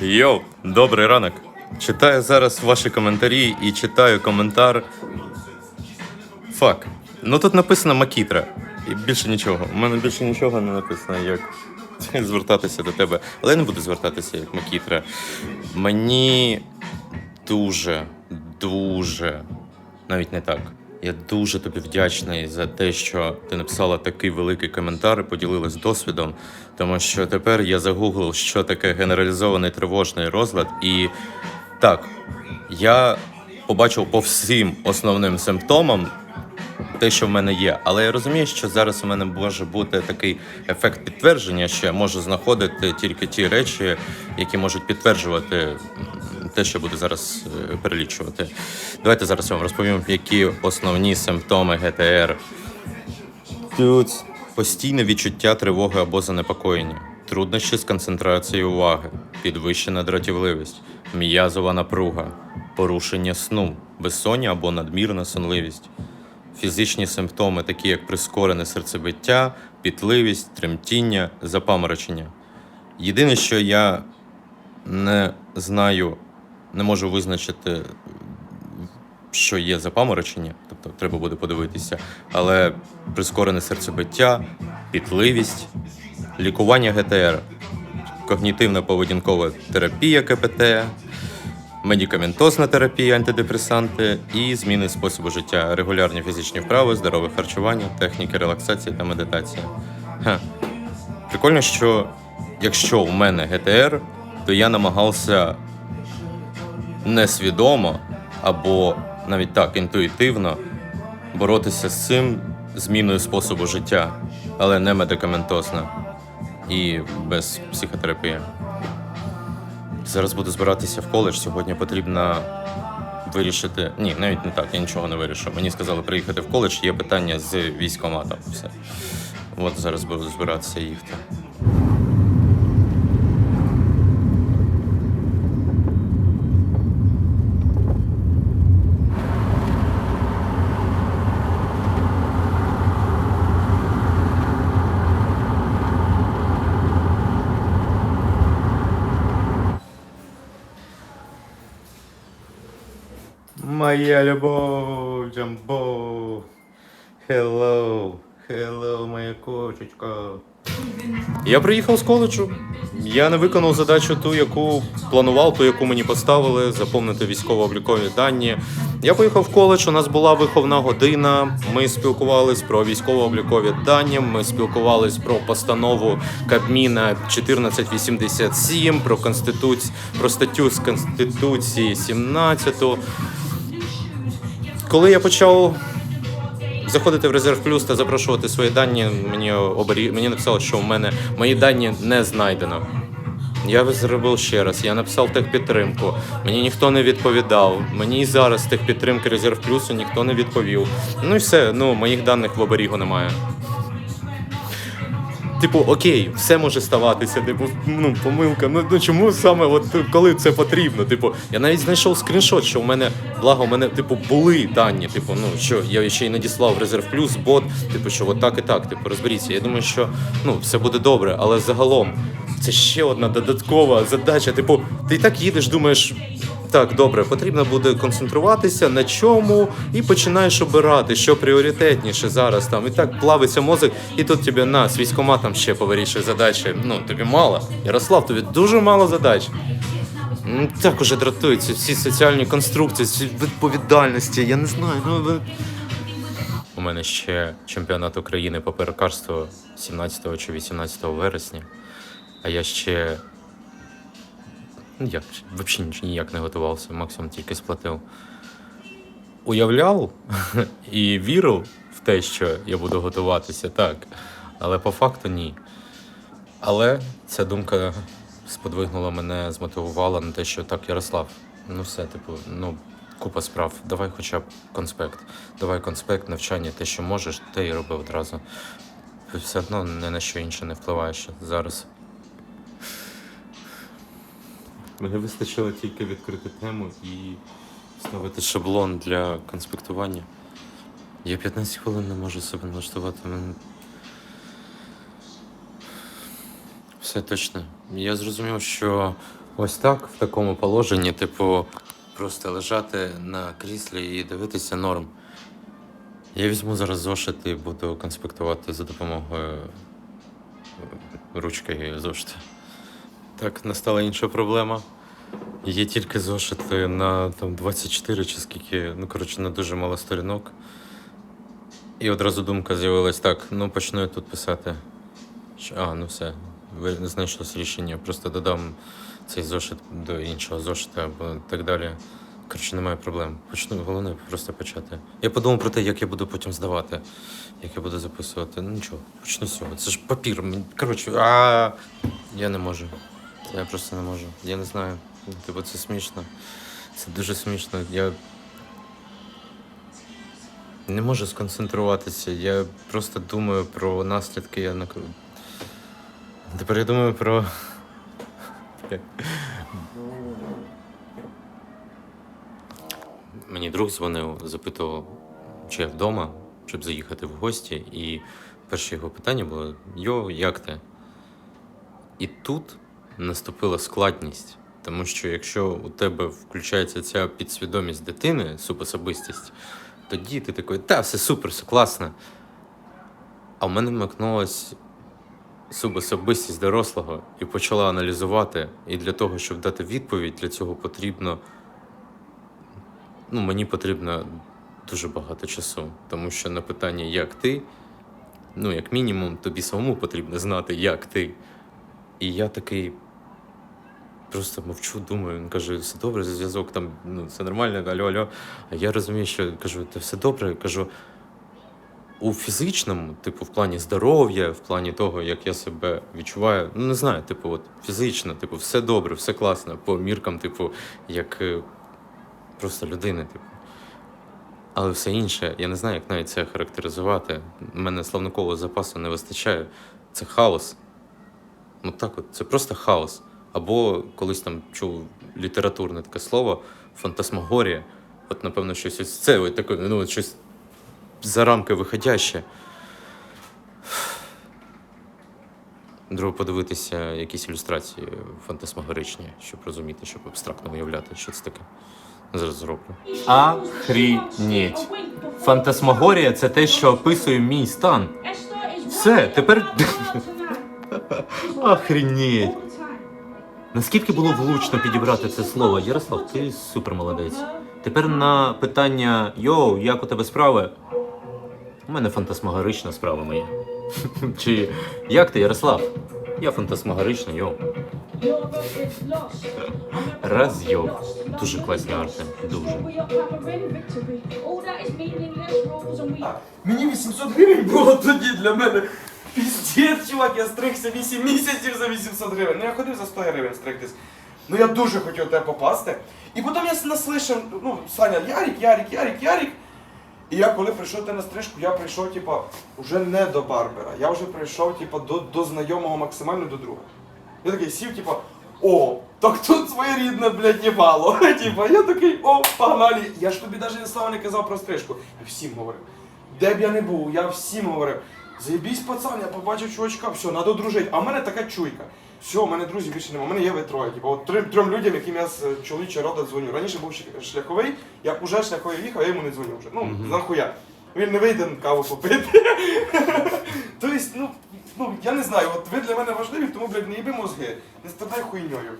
Йоу, добрий ранок. Читаю зараз ваші коментарі і читаю коментар. Фак. Ну тут написано Макітра. І більше нічого. У мене більше нічого не написано, як звертатися до тебе. Але я не буду звертатися як Макітра. Мені дуже, дуже, навіть не так. Я дуже тобі вдячний за те, що ти написала такий великий коментар і поділилась досвідом, тому що тепер я загуглив, що таке генералізований тривожний розлад, і так, я побачив по всім основним симптомам те, що в мене є. Але я розумію, що зараз у мене може бути такий ефект підтвердження, що я можу знаходити тільки ті речі, які можуть підтверджувати те, що буду зараз е, перелічувати. Давайте зараз вам розповім, які основні симптоми ГТР. Тут постійне відчуття тривоги або занепокоєння, труднощі з концентрацією уваги, підвищена дратівливість, м'язова напруга, порушення сну, безсоння або надмірна сонливість. Фізичні симптоми, такі як прискорене серцебиття, пітливість, тремтіння, запаморочення. Єдине, що я не знаю, не можу визначити, що є запаморочення, тобто треба буде подивитися, але прискорене серцебиття, пітливість, лікування ГТР, когнітивна поведінкова терапія КПТ, медикаментозна терапія, антидепресанти і зміни способу життя, регулярні фізичні вправи, здорове харчування, техніки релаксації та медитація. Ха. Прикольно, що якщо у мене ГТР, то я намагався несвідомо або навіть так інтуїтивно боротися з цим зміною способу життя, але не медикаментозно і без психотерапії. Зараз буду збиратися в коледж. Сьогодні потрібно вирішити. Ні, навіть не так, я нічого не вирішу. Мені сказали приїхати в коледж, є питання з військкоматом. Все. От зараз буду збиратися їхати. Моя любов, Джамбо. Hello, hello, моя кошечка. Я приїхав з коледжу. Я не виконав задачу ту, яку планував, ту, яку мені поставили, заповнити військово-облікові дані. Я поїхав в коледж, у нас була виховна година. Ми спілкувались про військово-облікові дані. Ми спілкувались про постанову Кабміна 1487, про конституцію, про статтю з Конституції 17. Коли я почав заходити в резерв плюс та запрошувати свої дані, мені обері... мені написали, що в мене мої дані не знайдено. Я зробив ще раз, я написав техпідтримку. Мені ніхто не відповідав. Мені і зараз техпідтримки резерв плюсу ніхто не відповів. Ну і все, ну моїх даних в оберігу немає. Типу, окей, все може ставатися, типу, ну, помилка. Ну, ну чому саме от коли це потрібно? Типу, я навіть знайшов скріншот, що в мене, благо, у мене, типу, були дані. Типу, ну що я ще й надіслав резерв плюс, бот, типу, що от так і так, типу, розберіться. Я думаю, що ну, все буде добре, але загалом це ще одна додаткова задача. Типу, ти і так їдеш, думаєш. Так, добре, потрібно буде концентруватися на чому і починаєш обирати, що пріоритетніше зараз там. І так плавиться мозок, і тут тобі на з військоматом ще повирішує задачі. Ну, тобі мало. Ярослав, тобі дуже мало задач. Так уже дратуються всі соціальні конструкції, всі відповідальності. Я не знаю. Ну у мене ще чемпіонат України по перекарству 17 чи 18 вересня. А я ще Ну, як, взагалі ніяк не готувався, максимум тільки сплатив. Уявляв і вірив в те, що я буду готуватися, так. Але по факту ні. Але ця думка сподвигнула мене, змотивувала на те, що так, Ярослав, ну все, типу, ну, купа справ, давай хоча б конспект. Давай конспект, навчання, те, що можеш, те і роби одразу. Все одно ні на що інше не впливає ще зараз. Мені вистачило тільки відкрити тему і вставити шаблон для конспектування. Я 15 хвилин не можу себе налаштувати. Мен- Все точно. Я зрозумів, що Ось так, в такому положенні, типу, просто лежати на кріслі і дивитися норм. Я візьму зараз зошит і буду конспектувати за допомогою ручки і зошита. Так, настала інша проблема. Є тільки зошити на там, 24 чи скільки, ну коротше, на дуже мало сторінок. І одразу думка з'явилась так: ну почну я тут писати. А, ну все, знайшлось рішення. Просто додам цей зошит до іншого зошита або так далі. Коротше, немає проблем. Почну, головне просто почати. Я подумав про те, як я буду потім здавати, як я буду записувати. Ну нічого, почну з цього. Це ж папір. Коротше, а я не можу. Я просто не можу. Я не знаю. Типу, це смішно. Це дуже смішно. Я не можу сконцентруватися. Я просто думаю про наслідки. Я на... Тепер я думаю про. Мені друг дзвонив, запитував, чи я вдома, щоб заїхати в гості. І перше його питання було: Йо, як ти? І тут наступила складність. Тому що якщо у тебе включається ця підсвідомість дитини, субособистість, тоді ти такий, та, все супер, все класно. А в мене вмикнулась субособистість дорослого і почала аналізувати. І для того, щоб дати відповідь, для цього потрібно. Ну, мені потрібно дуже багато часу. Тому що на питання, як ти, ну, як мінімум, тобі самому потрібно знати, як ти. І я такий просто мовчу, думаю. Він каже, все добре, зв'язок там, ну, все нормально, алло, алло. А я розумію, що кажу, та все добре. Кажу, у фізичному, типу, в плані здоров'я, в плані того, як я себе відчуваю, ну не знаю, типу, от фізично, типу, все добре, все класно, по міркам, типу, як е, просто людини, типу. Але все інше, я не знаю, як навіть це характеризувати. У мене словникового запасу не вистачає. Це хаос. Ну так от, це просто хаос. Або колись там чув літературне таке слово фантасмагорія. От, напевно, щось ось це, от таке, ну, щось за рамки виходяще. Треба подивитися якісь ілюстрації фантасмагоричні, щоб розуміти, щоб абстрактно уявляти, що це таке. Зараз зроблю. Ахрінеть. Фантасмагорія це те, що описує мій стан. Все, тепер. Охренеть. Наскільки було влучно підібрати це слово? Ярослав, ти супер молодець. Тепер на питання Йоу, як у тебе справи? У мене фантасмагорична справа моя. Чи як ти, Ярослав? Я фантасмагорична, йоу. Раз, йоу. Дуже класні арти. Дуже. Мені 800 гривень було тоді для мене. Піздець, чувак, я стригся 8 місяців за 800 гривень. Ну я ходив за 100 гривень стригтись. Ну я дуже хотів тебе попасти. І потім я наслышав, ну, Саня, Ярик, Ярик, Ярик, Ярик. І я коли прийшов ти на стрижку, я прийшов, типа, вже не до барбера. Я вже прийшов, типа, до, до знайомого максимально до друга. Я такий сів, типа, о, так тут своєрідне, блядь, їбало. Типа, я такий, о, погнали. Я ж тобі навіть слова не казав про стрижку. Я всім говорив. Де б я не був, я всім говорив. Заєбісь, пацан, я побачив чувачка, все, треба дружити. А в мене така чуйка. Все, у мене друзів більше немає. У мене є ви троє. Типу, от трьом, трьом людям, яким я з е, чоловічого роду дзвоню. Раніше був шлях- шляховий, як уже шляховий їхав, я йому не дзвоню вже. Ну, нахуя. Він не вийде на каву попити. Тобто, ну, ну, я не знаю, от ви для мене важливі, тому, блядь, не їби мозги, не страдай хуйньою.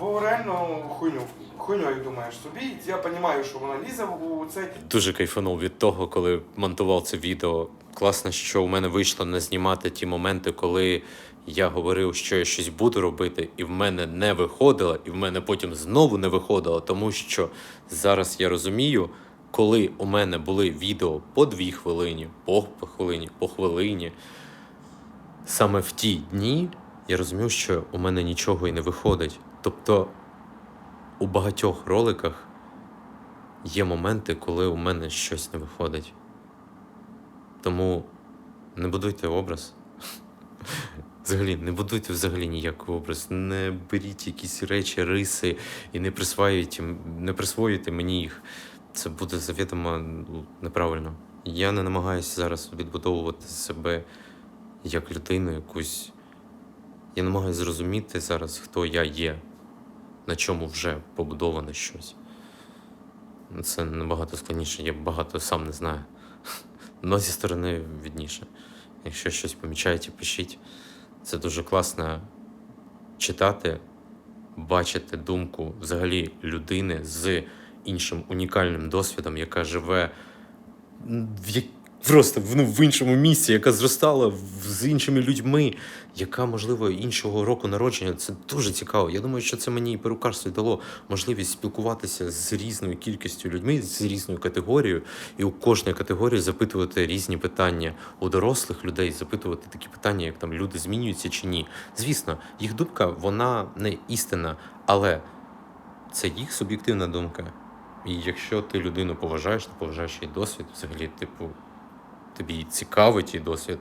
Бо реально хуйню, хуйньою думаєш собі, я розумію, що вона лізе у цей. Дуже кайфанув від того, коли монтував це відео. Класно, що у мене вийшло не знімати ті моменти, коли я говорив, що я щось буду робити, і в мене не виходило, і в мене потім знову не виходило, тому що зараз я розумію, коли у мене були відео по дві хвилині, по хвилині, по хвилині. Саме в ті дні я розумів, що у мене нічого і не виходить. Тобто у багатьох роликах є моменти, коли у мене щось не виходить. Тому не будуйте образ. Взагалі, не будуйте взагалі ніякий образ. Не беріть якісь речі, риси і не присвоюйте, не присвоюйте мені їх. Це буде завідомо ну, неправильно. Я не намагаюся зараз відбудовувати себе як людину якусь. Я намагаюся зрозуміти зараз, хто я є. на чому вже побудоване щось. Це набагато складніше, я багато сам не знаю. Но зі сторони відніше. Якщо щось помічаєте, пишіть. Це дуже класно читати, бачити думку взагалі людини з іншим унікальним досвідом, яка живе в як... просто ну, в іншому місці, яка зростала з іншими людьми, яка, можливо, іншого року народження. Це дуже цікаво. Я думаю, що це мені і перукарство дало можливість спілкуватися з різною кількістю людьми, з різною категорією, і у кожної категорії запитувати різні питання у дорослих людей, запитувати такі питання, як там люди змінюються чи ні. Звісно, їх думка вона не істина, але це їх суб'єктивна думка. І якщо ти людину поважаєш, ти поважаєш її досвід, взагалі, типу, тобі цікавий твій досвід,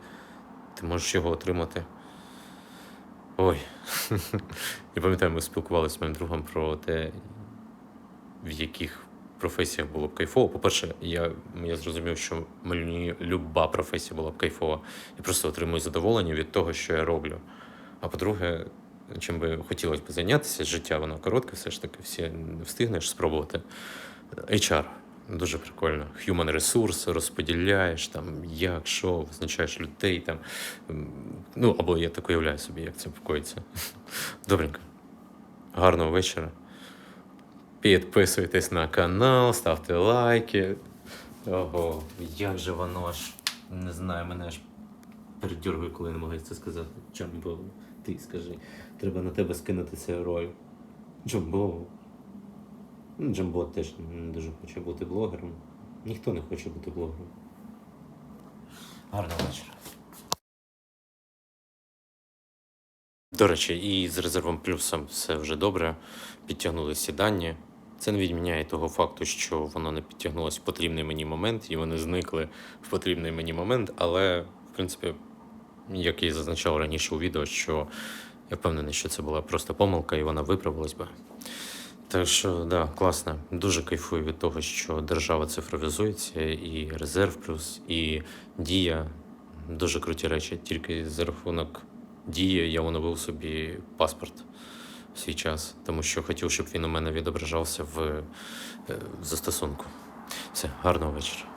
ти можеш його отримати. Ой. Я пам'ятаю, ми спілкувалися з моїм другом про те, в яких професіях було б кайфово. По-перше, я, я зрозумів, що мені люба професія була б кайфова. Я просто отримую задоволення від того, що я роблю. А по-друге, чим би хотілося б зайнятися, життя воно коротке, все ж таки, всі не встигнеш спробувати. HR. Дуже прикольно. Human ресурс розподіляєш там, як, що, визначаєш людей там. Ну, або я так уявляю собі, як це покоїться. Добренько. Гарного вечора. Підписуйтесь на канал, ставте лайки. Ого, як же воно аж не знаю, мене аж передьоргує, коли я намагаюся це сказати. Джамбо, ти скажи. Треба на тебе скинути цю роль. Джамбо. Ну, Джамбо теж не дуже хоче бути блогером. Ніхто не хоче бути блогером. Гарного вечора. До речі, і з резервом плюсом все вже добре. Підтягнули сідання. Це не відміняє того факту, що воно не підтягнулося в потрібний мені момент, і вони зникли в потрібний мені момент. Але, в принципі, як і зазначав раніше у відео, що я впевнений, що це була просто помилка, і вона виправилась би. Так що, да, класно. Дуже кайфую від того, що держава цифровізується, і резерв плюс, і дія. Дуже круті речі. Тільки за рахунок дії я оновив собі паспорт в свій час, тому що хотів, щоб він у мене відображався в е, застосунку. Все, гарного вечора.